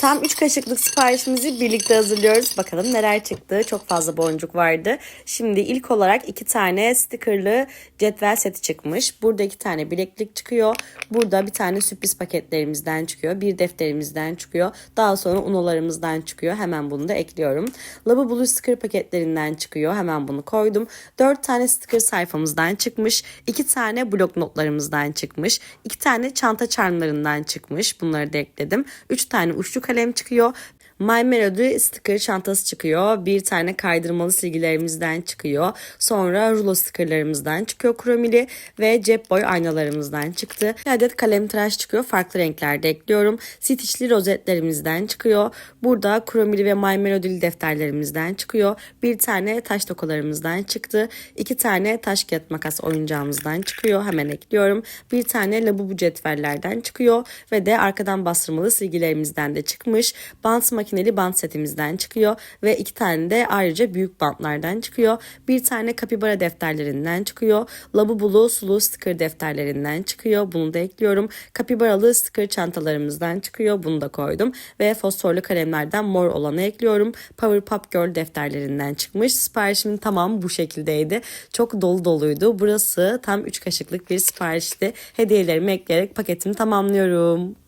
Tam 3 kaşıklık siparişimizi birlikte hazırlıyoruz. Bakalım neler çıktı. Çok fazla boncuk vardı. Şimdi ilk olarak 2 tane stickerlı cetvel seti çıkmış. Burada 2 tane bileklik çıkıyor. Burada bir tane sürpriz paketlerimizden çıkıyor. Bir defterimizden çıkıyor. Daha sonra unolarımızdan çıkıyor. Hemen bunu da ekliyorum. Lavabolu sticker paketlerinden çıkıyor. Hemen bunu koydum. 4 tane sticker sayfamızdan çıkmış. 2 tane blok notlarımızdan çıkmış. 2 tane çanta charmlarından çıkmış. Bunları da ekledim. 3 tane uçlu kalem çıkıyor. My Melody sticker çantası çıkıyor. Bir tane kaydırmalı silgilerimizden çıkıyor. Sonra rulo stickerlarımızdan çıkıyor kromili ve cep boy aynalarımızdan çıktı. Bir adet kalem tıraş çıkıyor. Farklı renklerde ekliyorum. Stitchli rozetlerimizden çıkıyor. Burada kromili ve My Melody'li defterlerimizden çıkıyor. Bir tane taş tokalarımızdan çıktı. İki tane taş kağıt makas oyuncağımızdan çıkıyor. Hemen ekliyorum. Bir tane labubu cetvellerden çıkıyor. Ve de arkadan bastırmalı silgilerimizden de çıkmış. Bant makineli bant setimizden çıkıyor. Ve iki tane de ayrıca büyük bantlardan çıkıyor. Bir tane kapibara defterlerinden çıkıyor. Labubulu sulu sticker defterlerinden çıkıyor. Bunu da ekliyorum. Kapibaralı sticker çantalarımızdan çıkıyor. Bunu da koydum. Ve fosforlu kalemlerden mor olanı ekliyorum. Powerpuff Girl defterlerinden çıkmış. Siparişimin tamamı bu şekildeydi. Çok dolu doluydu. Burası tam 3 kaşıklık bir siparişti. Hediyelerimi ekleyerek paketimi tamamlıyorum.